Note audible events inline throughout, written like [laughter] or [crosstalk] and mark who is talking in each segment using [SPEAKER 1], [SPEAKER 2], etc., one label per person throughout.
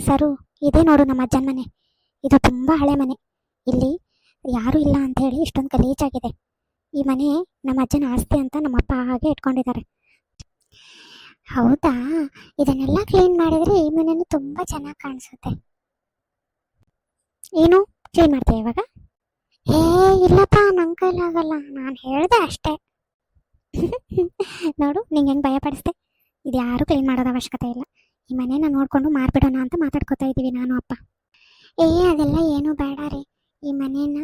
[SPEAKER 1] ಸರು, ಇದೇ ನೋಡು ನಮ್ಮ ಅಜ್ಜನ ಮನೆ. ಇದು ತುಂಬ ಹಳೆ ಮನೆ. ಇಲ್ಲಿ ಯಾರೂ ಇಲ್ಲ ಅಂತ ಹೇಳಿ ಇಷ್ಟೊಂದು ಗಲೀಜಾಗಿದೆ ಈ ಮನೆ ನಮ್ಮ ಅಜ್ಜನ ಆಸ್ತಿ ಅಂತ ನಮ್ಮ ಅಪ್ಪ ಹಾಗೆ ಇಟ್ಕೊಂಡಿದ್ದಾರೆ. ಹೌದಾ? ಇದನ್ನೆಲ್ಲ ಕ್ಲೀನ್ ಮಾಡಿದ್ರೆ ಈ ಮನೇನು ತುಂಬ ಚೆನ್ನಾಗಿ ಕಾಣಿಸುತ್ತೆ. ಏನು ಕ್ಲೀನ್ ಮಾಡ್ತೀಯ ಇವಾಗ? ಏ ಇಲ್ಲಪ್ಪ ನನ್ನ ಕೈಲಾಗಲ್ಲ. ನಾನು ಹೇಳ್ದೆ ಅಷ್ಟೇ. [laughs] ನೋಡು, ನಿಂಗೆ ಹೆಂಗೆ ಭಯ ಪಡಿಸ್ದೆ ಇದು ಯಾರೂ ಕ್ಲೀನ್ ಮಾಡೋದು ಅವಶ್ಯಕತೆ ಇಲ್ಲ. ಈ ಮನೇನ ನೋಡ್ಕೊಂಡು ಮಾರ್ಬಿಡೋಣ ಅಂತ ಮಾತಾಡ್ಕೊತಾ ಇದ್ದೀವಿ ನಾನು, ಅಪ್ಪ. ಏ, ಅದೆಲ್ಲ ಏನೂ ಬೇಡ ರೀ. ಈ ಮನೇನ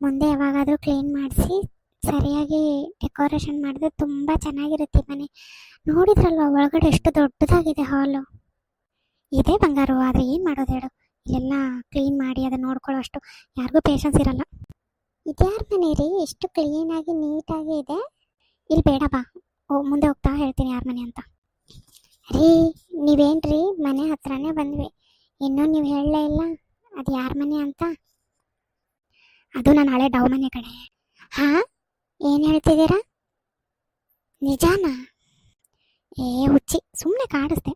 [SPEAKER 1] ಮುಂದೆ ಯಾವಾಗಾದರೂ ಕ್ಲೀನ್ ಮಾಡಿಸಿ, ಸರಿಯಾಗಿ ಡೆಕೋರೇಷನ್ ಮಾಡಿದ್ರೆ ತುಂಬ ಚೆನ್ನಾಗಿರುತ್ತೆ ಈ ಮನೆ. ನೋಡಿದ್ರಲ್ವ, ಒಳಗಡೆ ಎಷ್ಟು ದೊಡ್ಡದಾಗಿದೆ ಹಾಲು ಇದೇ ಬಂಗಾರು ಆದರೆ ಏನು ಮಾಡೋದು ಹೇಳು. ಇಲ್ಲೆಲ್ಲ ಕ್ಲೀನ್ ಮಾಡಿ ಅದನ್ನ ನೋಡ್ಕೊಳ್ಳೋ ಅಷ್ಟು ಯಾರಿಗೂ ಪೇಷನ್ಸ್ ಇರಲ್ಲ. ಇದ್ಯಾರ ಮನೆ ರೀ? ಎಷ್ಟು ಕ್ಲೀನಾಗಿ ನೀಟಾಗಿ ಇದೆ. ಇಲ್ಲಿ ಬೇಡ ಬಾ ಓ, ಮುಂದೆ ಹೋಗ್ತಾ ಹೇಳ್ತೀನಿ ಯಾರ ಮನೆ ಅಂತ. ರೀ, ನೀವೇನ್ರಿ? ಮನೆ ಹತ್ರನೇ ಬಂದ್ವಿ. ಇನ್ನೂ ನೀವು ಹೇಳಲೇ ಇಲ್ಲ. ಅದು ಯಾರ ಮನೆ ಅಂತ? ಅದು ನಾನು ಹಳೆ ಡೌ ಮನೆ ಕಡೆ ಹಾ? ಏನು ಹೇಳ್ತಿದ್ದೀರಾ? ನಿಜಾನಾ? ಏ, ಹುಚ್ಚಿ ಸುಮ್ಮನೆ ಕಾಡಿಸ್ದೆ.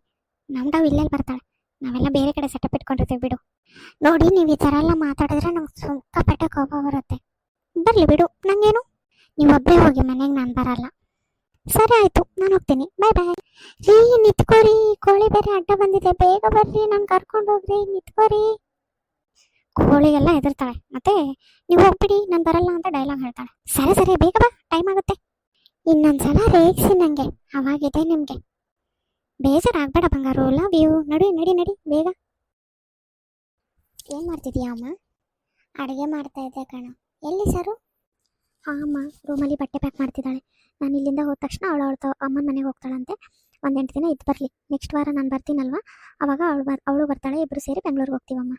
[SPEAKER 1] ನಮ್ಮ ಡೌ ಇಲ್ಲೆಲ್ಲಿ ಬರ್ತಾಳೆ. ನಾವೆಲ್ಲ ಬೇರೆ ಕಡೆ ಸೆಟಪ್ ಇಟ್ಕೊಂಡಿರ್ತೀವಿ ಬಿಡು. ನೋಡಿ, ನೀವು ಈ ಥರ ಎಲ್ಲ ಮಾತಾಡಿದ್ರೆ ನಮ್ಗೆ ಸಿಕ್ಕಾಪಟ್ಟೆ ಕೋಪ ಬರುತ್ತೆ. ಬರಲಿ ಬಿಡು. ನಂಗೇನು? ನೀವು ಒಬ್ಬರೇ ಹೋಗಿ ಮನೆಗೆ ನಾನು ಬರಲ್ಲ. ಸರಿ ಆಯಿತು, ನಾನು ಹೋಗ್ತೀನಿ. ಬಾಯ್ ಬಾಯ್ ರೀ ನಿತ್ಕೋರಿ. ಕೋಳಿ ಬೇರೆ ಅಡ್ಡ ಬಂದಿದೆ. ಬೇಗ ಬರ್ರಿ, ನಾನು ಕರ್ಕೊಂಡು ಹೋಗ್ರಿ. ಕೋಳಿ ಕೋಳಿಗೆಲ್ಲ ಹೆದರ್ತಾಳೆ. ಮತ್ತೆ, ನೀವು ಹೋಗ್ಬಿಡಿ, ನಾನು ಬರಲ್ಲ ಅಂತ ಡೈಲಾಗ್ ಹೇಳ್ತಾಳೆ. ಸರಿ ಸರಿ, ಬೇಗ ಬಾ. ಟೈಮ್ ಆಗುತ್ತೆ. ಇನ್ನೊಂದ್ಸಲ ರೇಗಿಸಿ ನಂಗೆ. ಅವಾಗಿದೆ ನಿಮಗೆ. ಬೇಜಾರಾಗ್ಬೇಡ ಬಂಗಾರು. ಲವ್ ಯು ನಡಿ ನಡಿ ನಡಿ. ಬೇಗ. ಏನು ಮಾಡ್ತಿದ್ಯಾ ಅಮ್ಮ? ಅಡುಗೆ ಮಾಡ್ತಾ ಇದ್ದೆ ಕಣ. ಎಲ್ಲಿ ಸರು? ಹಾಂ ಅಮ್ಮ ರೂಮಲ್ಲಿ ಬಟ್ಟೆ ಪ್ಯಾಕ್ ಮಾಡ್ತಿದ್ದಾಳೆ. ನಾನು ಇಲ್ಲಿಂದ ಹೋದ ತಕ್ಷಣ ಅವಳು ಅವಳ ಅಮ್ಮನ ಮನೆಗೆ ಹೋಗ್ತಾಳಂತೆ. ಒಂದೆಂಟು ದಿನ ಇದ್ದು ಬರಲಿ. ನೆಕ್ಸ್ಟ್ ವಾರ ನಾನು ಬರ್ತೀನಲ್ವಾ? ಅವಾಗ ಅವಳು ಬರ್, ಅವಳು ಬರ್ತಾಳೆ ಇಬ್ಬರು ಸೇರಿ ಬೆಂಗಳೂರಿಗೆ ಹೋಗ್ತೀವಮ್ಮ.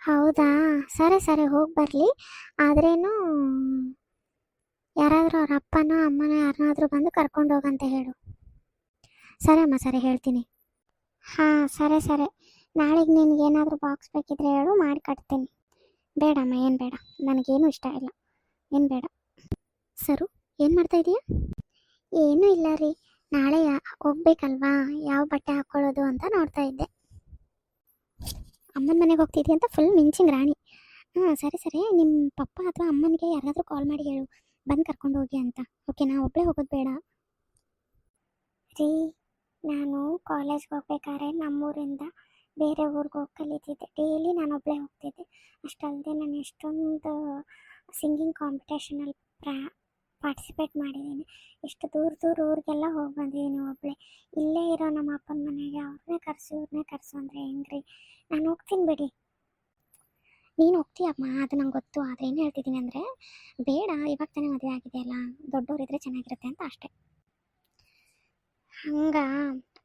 [SPEAKER 1] ಹೌದಾ? ಸರಿ ಸರಿ, ಹೋಗಿ ಬರಲಿ. ಆದ್ರೇನು ಯಾರಾದರೂ ಅವ್ರ ಅಪ್ಪನೋ, ಅಮ್ಮನೋ ಯಾರನ್ನಾದರೂ ಬಂದು ಕರ್ಕೊಂಡು ಹೋಗಂತ ಹೇಳು. ಸರಿ ಅಮ್ಮ, ಸರಿ, ಹೇಳ್ತೀನಿ. ಹಾಂ, ಸರಿ ಸರಿ. ನಾಳೆಗೆ ನಿನಗೆ ಏನಾದರೂ ಬಾಕ್ಸ್ ಬೇಕಿದ್ರೆ ಹೇಳು, ಮಾಡಿ ಕಟ್ತೀನಿ. ಬೇಡಮ್ಮ, ಏನು ಬೇಡ. ನನಗೇನು ಇಷ್ಟ ಇಲ್ಲ. ಏನು ಬೇಡ. ಸರು? ಏನು ಮಾಡ್ತಾ ಇದೀಯಾ? ಏನೂ ಇಲ್ಲ ರೀ. ನಾಳೆ ಹೋಗ್ಬೇಕಲ್ವಾ? ಯಾವ ಬಟ್ಟೆ ಹಾಕ್ಕೊಳ್ಳೋದು ಅಂತ ನೋಡ್ತಾ ಇದ್ದೆ. ಅಮ್ಮನ ಮನೆಗೆ ಹೋಗ್ತಿದ್ದಿ ಅಂತ ಫುಲ್ ಮಿಂಚಿಂಗ್ ರಾಣಿ. ಹಾಂ, ಸರಿ ಸರಿ. ನಿಮ್ಮ ಪಪ್ಪ ಅಥವಾ ಅಮ್ಮನಿಗೆ ಯಾರಾದರೂ ಕಾಲ್ ಮಾಡಿ ಹೇಳು. ಬಂದು ಕರ್ಕೊಂಡು ಹೋಗಿ ಅಂತ. ಓಕೆ ನಾ ಒಬ್ಬಳೇ ಹೋಗೋದು ಬೇಡ. ರೀ, ನಾನು ಕಾಲೇಜ್ಗೆ ಹೋಗ್ಬೇಕಾದ್ರೆ ನಮ್ಮೂರಿಂದ ಬೇರೆ ಊರಿಗೆ ಹೋಗಿ ಕಲಿತಿದ್ದೆ. ಡೈಲಿ ನಾನು ಒಬ್ಬಳೇ ಹೋಗ್ತಿದ್ದೆ. ಅಷ್ಟಲ್ಲದೆ ನಾನು ಎಷ್ಟೊಂದು ಸಿಂಗಿಂಗ್ ಕಾಂಪಿಟೇಷನಲ್ಲಿ ಪ್ರಾ ಪಾರ್ಟಿಸಿಪೇಟ್ ಮಾಡಿದ್ದೀನಿ ಎಷ್ಟು ದೂರ ದೂರ ಊರಿಗೆಲ್ಲ ಹೋಗಿ ಬಂದಿದ್ದೀನಿ ಒಬ್ಬಳೆ ಇಲ್ಲೇ ಇರೋ ನಮ್ಮ ಅಪ್ಪನ ಮನೆಗೆ ಅವ್ರನ್ನೇ ಕರೆಸು, ಇವ್ರನ್ನೇ ಕರೆಸು ಅಂದರೆ ಹೆಂಗ್ರಿ? ನಾನು ಹೋಗ್ತೀನಿ ಬಿಡಿ. ನೀನು ಹೋಗ್ತೀಯಮ್ಮ, ಅದು ನಂಗೆ ಗೊತ್ತು. ಆದರೆ ಏನು ಹೇಳ್ತಿದ್ದೀನಿ ಅಂದರೆ, ಬೇಡ, ಇವಾಗ ತಾನೇ ಮದುವೆ ಆಗಿದೆಯಲ್ಲ ದೊಡ್ಡವರಿದ್ರೆ ಚೆನ್ನಾಗಿರುತ್ತೆ ಅಂತ ಅಷ್ಟೆ. ಹಂಗಾ.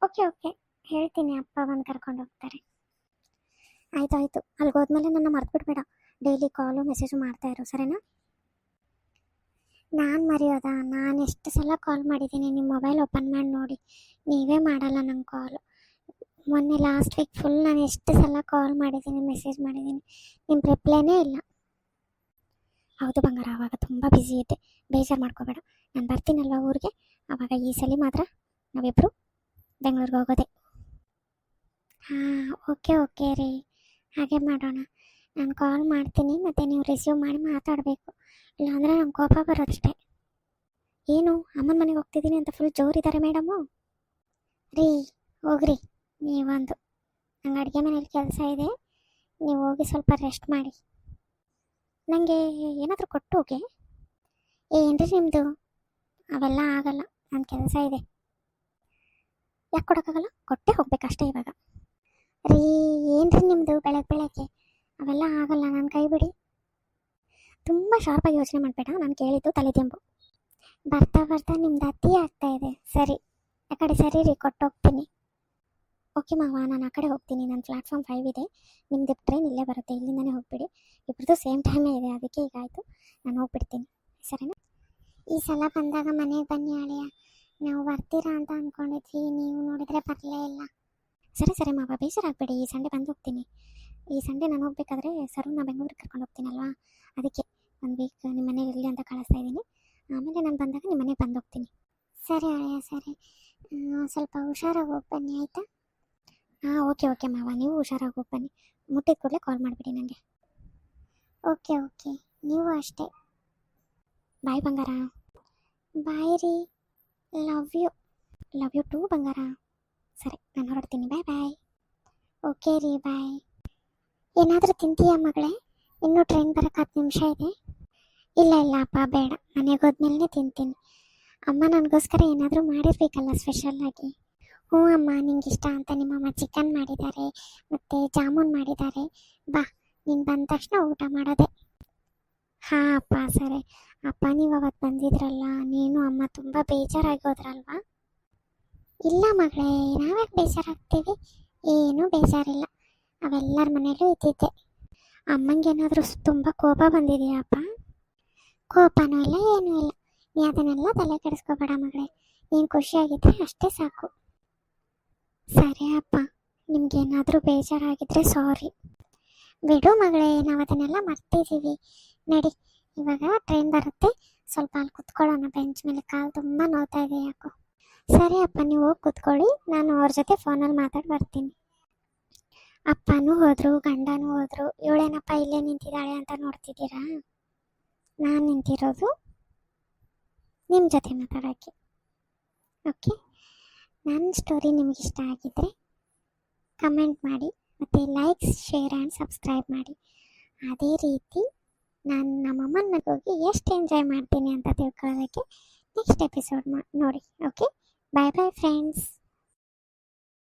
[SPEAKER 1] Okay okay. ಹೇಳ್ತೀನಿ, ಅಪ್ಪ ಬಂದು ಕರ್ಕೊಂಡು ಹೋಗ್ತಾರೆ. ಆಯ್ತು ಆಯಿತು ಅಲ್ಲಿಗೆ ಹೋದ್ಮೇಲೆ ನನ್ನ ಮರ್ತ್ಬಿಡ್ಬೇಡ. ಡೈಲಿ ಕಾಲು ಮೆಸೇಜು ಮಾಡ್ತಾ ಇರು, ಸರಿನಾ? ನಾನು ಮರೆಯೋದಾ? ನಾನು ಎಷ್ಟು ಸಲ ಕಾಲ್ ಮಾಡಿದ್ದೀನಿ ನಿಮ್ಮ ಮೊಬೈಲ್ ಓಪನ್ ಮಾಡಿ ನೋಡಿ. ನೀವೇ ಮಾಡಲ್ಲ ನಂಗೆ ಕಾಲ್ ಮೊನ್ನೆ ಲಾಸ್ಟ್ ವೀಕ್ ಫುಲ್ ನಾನು ಎಷ್ಟು ಸಲ ಕಾಲ್ ಮಾಡಿದ್ದೀನಿ ಮೆಸೇಜ್ ಮಾಡಿದ್ದೀನಿ. ನಿಮ್ಮ ರಿಪ್ಲೈನೇ ಇಲ್ಲ. ಹೌದು ಬಂಗಾರ ಆವಾಗ ತುಂಬ ಬ್ಯುಸಿ ಇದ್ದೆ. ಬೇಜಾರು ಮಾಡ್ಕೋಬೇಡ. ನಾನು ಬರ್ತೀನಲ್ವ ಊರಿಗೆ? ಆವಾಗ ಈ ಸಲ ಮಾತ್ರ ನಾವಿಬ್ಬರು ಬೆಂಗಳೂರಿಗೆ ಹೋಗೋದೆ. ಹಾಂ ಓಕೆ ಓಕೆ ರೀ. ಹಾಗೆ ಮಾಡೋಣ. ನಾನು ಕಾಲ್ ಮಾಡ್ತೀನಿ, ಮತ್ತು ನೀವು ರಿಸೀವ್ ಮಾಡಿ ಮಾತಾಡಬೇಕು. ಇಲ್ಲಾಂದರೆ ನಂಗೆ ಕೋಪ ಬರೋದಷ್ಟೇ. ಏನು, ಅಮ್ಮನ ಮನೆಗೆ ಹೋಗ್ತಿದ್ದೀನಿ ಅಂತ ಫುಲ್ ಜೋರಿದ್ದಾರೆ ಮೇಡಮು? ರೀ, ಹೋಗ್ರಿ ನೀವೊಂದು ನಂಗೆ ಅಡುಗೆ ಮನೇಲಿ ಕೆಲಸ ಇದೆ, ನೀವು ಹೋಗಿ ಸ್ವಲ್ಪ ರೆಸ್ಟ್ ಮಾಡಿ. ನನಗೆ ಏನಾದರೂ ಕೊಟ್ಟು ಹೋಗಿ. ಏನ್ರಿ ನಿಮ್ಮದು ಅವೆಲ್ಲ ಆಗಲ್ಲ ನನ್ನ ಕೆಲಸ ಇದೆ. ಯಾಕೆ ಕೊಡೋಕ್ಕಾಗಲ್ಲ? ಕೊಟ್ಟೆ ಹೋಗ್ಬೇಕಷ್ಟೇ ಇವಾಗ. ರೀ, ಏನ್ರಿ ನಿಮ್ಮದು ಬೆಳಗ್ಗೆ ಬೆಳಗ್ಗೆ? ಅವೆಲ್ಲ ಆಗಲ್ಲ ನನ್ನ ಕೈ ಬಿಡಿ ತುಂಬ ಶಾರ್ಪಾಗಿ ಯೋಚನೆ ಮಾಡಬೇಡ, ನಾನು ಕೇಳಿದ್ದು ತಲೆದಿಂಬು ಬರ್ತಾ ಬರ್ತಾ ನಿಮ್ದು ಅತಿ ಆಗ್ತಾ ಇದೆ. ಸರಿ, ಆ ಕಡೆ ಸರಿ ರೀ, ಕೊಟ್ಟೋಗ್ತೀನಿ. ಓಕೆ ಮಾವ, ನಾನು ಆ ಕಡೆ ಹೋಗ್ತೀನಿ. ನನ್ನ ಪ್ಲಾಟ್ಫಾರ್ಮ್ ಫೈವ್ ಇದೆ. ನಿಮ್ಮದು ಟ್ರೈನ್ ಇಲ್ಲೇ ಬರುತ್ತೆ, ಇಲ್ಲಿಂದನೇ ಹೋಗ್ಬಿಡಿ. ಇಬ್ಬರದು ಸೇಮ್ ಟೈಮೇ ಇದೆ, ಅದಕ್ಕೆ ಈಗ ಆಯಿತು. ನಾನು ಹೋಗ್ಬಿಡ್ತೀನಿ. ಸರಿನಾ? ಈ ಸಲ ಬಂದಾಗ ಮನೆಗೆ ಬನ್ನಿ ಅಳಿಯ ನಾವು ಬರ್ತೀರಾ ಅಂತ ಅಂದ್ಕೊಂಡಿದ್ವಿ ನೀವು ನೋಡಿದರೆ ಬರಲೇ ಇಲ್ಲ. ಸರಿ ಸರಿ ಮಾವ, ಬೇಜಾರಾಗಬೇಡಿ, ಈ ಸಂಡೆ ಬಂದು ಹೋಗ್ತೀನಿ. ಈ ಸಂಡೇ ನಾನು ಹೋಗ್ಬೇಕಾದ್ರೆ ನಾನು ಬೆಂಗಳೂರಿಗೆ ಕರ್ಕೊಂಡು ಹೋಗ್ತೀನಲ್ವಾ? ಅದಕ್ಕೆ ಒಂದು ವೀಕ್ ನಿಮ್ಮ ಮನೇಲಿ ಇರಲಿ ಅಂತ ಕಳಿಸ್ತಾ ಇದ್ದೀನಿ. ಆಮೇಲೆ ನಾನು ಬಂದಾಗ ನಿಮ್ಮ ಮನೆಗೆ ಬಂದು ಹೋಗ್ತೀನಿ. ಸರಿ ಅಳಿಯ ಸರಿ. ಸ್ವಲ್ಪ ಹುಷಾರಾಗಿ ಹೋಗಿ ಬನ್ನಿ, ಆಯಿತಾ? ಹಾಂ, ಓಕೆ ಓಕೆ ಮಾವ. ನೀವು ಹುಷಾರಾಗಿ ಹೋಗಿ ಬನ್ನಿ. ಮುಟ್ಟಿದ ಕೂಡಲೇ ಕಾಲ್ ಮಾಡಿಬಿಡಿ ನನಗೆ ಓಕೆ ಓಕೆ. ನೀವು ಅಷ್ಟೇ. ಬಾಯ್, ಬಂಗಾರ. ಬಾಯ್ ರೀ. Love you love you too ಬಂಗಾರ. ಸರಿ, ನಾನು ಹೊರಡ್ತೀನಿ. ಬಾಯ್ ಬಾಯ್. ಓಕೆ ರೀ, ಬಾಯ್. ಏನಾದರೂ ತಿಂತೀಯಾ ಮಗಳೇ? ಇನ್ನೂ ಟ್ರೈನ್ ಬರೋಕೆ ಹತ್ತು ನಿಮಿಷ ಇದೆ. ಇಲ್ಲ ಇಲ್ಲ, ಅಪ್ಪ, ಬೇಡ. ಮನೆಗೆ ಹೋದ್ಮೇಲೆ ತಿಂತೀನಿ. ಅಮ್ಮ ನನಗೋಸ್ಕರ ಏನಾದರೂ ಮಾಡಿರ್ಬೇಕಲ್ಲ ಸ್ಪೆಷಲ್ಲಾಗಿ ಹ್ಞೂ ಅಮ್ಮ ನಿಂಗೆ ಇಷ್ಟ ಅಂತ ನಿಮ್ಮಮ್ಮ ಚಿಕನ್ ಮಾಡಿದ್ದಾರೆ, ಮತ್ತು ಜಾಮೂನ್ ಮಾಡಿದ್ದಾರೆ. ಬಾ, ನೀನು ಬಂದ ತಕ್ಷಣ ಊಟ ಮಾಡೋದೆ. ಹಾಂ, ಅಪ್ಪ, ಸರಿ. ಅಪ್ಪ, ನೀವು ಅವತ್ತು ಬಂದಿದ್ರಲ್ಲ, ನೀನು, ಅಮ್ಮ ತುಂಬ ಬೇಜಾರಾಗಿ ಹೋದ್ರಲ್ವಾ? ಇಲ್ಲ ಮಗಳೇ, ನಾವ್ಯಾಕೆ ಬೇಜಾರಾಗ್ತೀವಿ? ಏನೂ ಬೇಜಾರಿಲ್ಲ. ಅವೆಲ್ಲರ ಮನೆಯಲ್ಲೂ ಇದ್ದಿದ್ದೆ. ಅಮ್ಮಂಗೇನಾದರೂ ತುಂಬ ಕೋಪ ಬಂದಿದೆಯಪ್ಪ? ಕೋಪನೂ ಇಲ್ಲ, ಏನೂ ಇಲ್ಲ. ನೀ ಅದನ್ನೆಲ್ಲ ತಲೆ ಕೆಡಿಸ್ಕೋಬೇಡ ಮಗಳೇ. ನೀನು ಖುಷಿಯಾಗಿದ್ದರೆ ಅಷ್ಟೇ ಸಾಕು. ಸರಿ ಅಪ್ಪ, ನಿಮ್ಗೇನಾದರೂ ಬೇಜಾರಾಗಿದ್ದರೆ ಸಾರಿ. ಬಿಡು ಮಗಳೇ, ನಾವು ಅದನ್ನೆಲ್ಲ ಮರ್ತಿದ್ದೀವಿ ನಡಿ, ಇವಾಗ ಟ್ರೈನ್ ಬರುತ್ತೆ. ಸ್ವಲ್ಪ ಅಲ್ಲಿ ಕುತ್ಕೊಳ್ಳೋಣ. ಬೆಂಚ್ ಮೇಲೆ ಕಾಲು ತುಂಬ ನೋವ್ತಾ ಇದೆ ಯಾಕೋ ಸರಿ ಅಪ್ಪ, ನೀವು ಹೋಗಿ ಕುತ್ಕೊಳ್ಳಿ. ನಾನು ಅವ್ರ ಜೊತೆ ಫೋನಲ್ಲಿ ಮಾತಾಡಿ ಬರ್ತೀನಿ. ಅಪ್ಪನೂ ಹೋದ್ರು, ಗಂಡನೂ ಹೋದ್ರು, ಇವಳೇನಪ್ಪ ಇಲ್ಲೇ ನಿಂತಿದ್ದಾಳೆ ಅಂತ ನೋಡ್ತಿದ್ದೀರಾ? ನಾನು ನಿಂತಿರೋದು ನಿಮ್ಮ ಜೊತೆ ಮಾತಾಡೋಕ್ಕೆ ಓಕೆ ನನ್ನ ಸ್ಟೋರಿ ನಿಮಗಿಷ್ಟ ಆಗಿದ್ದರೆ ಕಮೆಂಟ್ ಮಾಡಿ, ಮತ್ತು ಲೈಕ್ಸ್ ಶೇರ್ ಆ್ಯಂಡ್ ಸಬ್ಸ್ಕ್ರೈಬ್ ಮಾಡಿ. ಅದೇ ರೀತಿ ನಾನು ನಮ್ಮಮ್ಮನ ಹೋಗಿ ಎಷ್ಟು ಎಂಜಾಯ್ ಮಾಡ್ತೀನಿ ಅಂತ ತಿಳ್ಕೊಳ್ಳೋದಕ್ಕೆ ನೆಕ್ಸ್ಟ್ ಎಪಿಸೋಡ್ ನೋಡಿ. Okay bye bye friends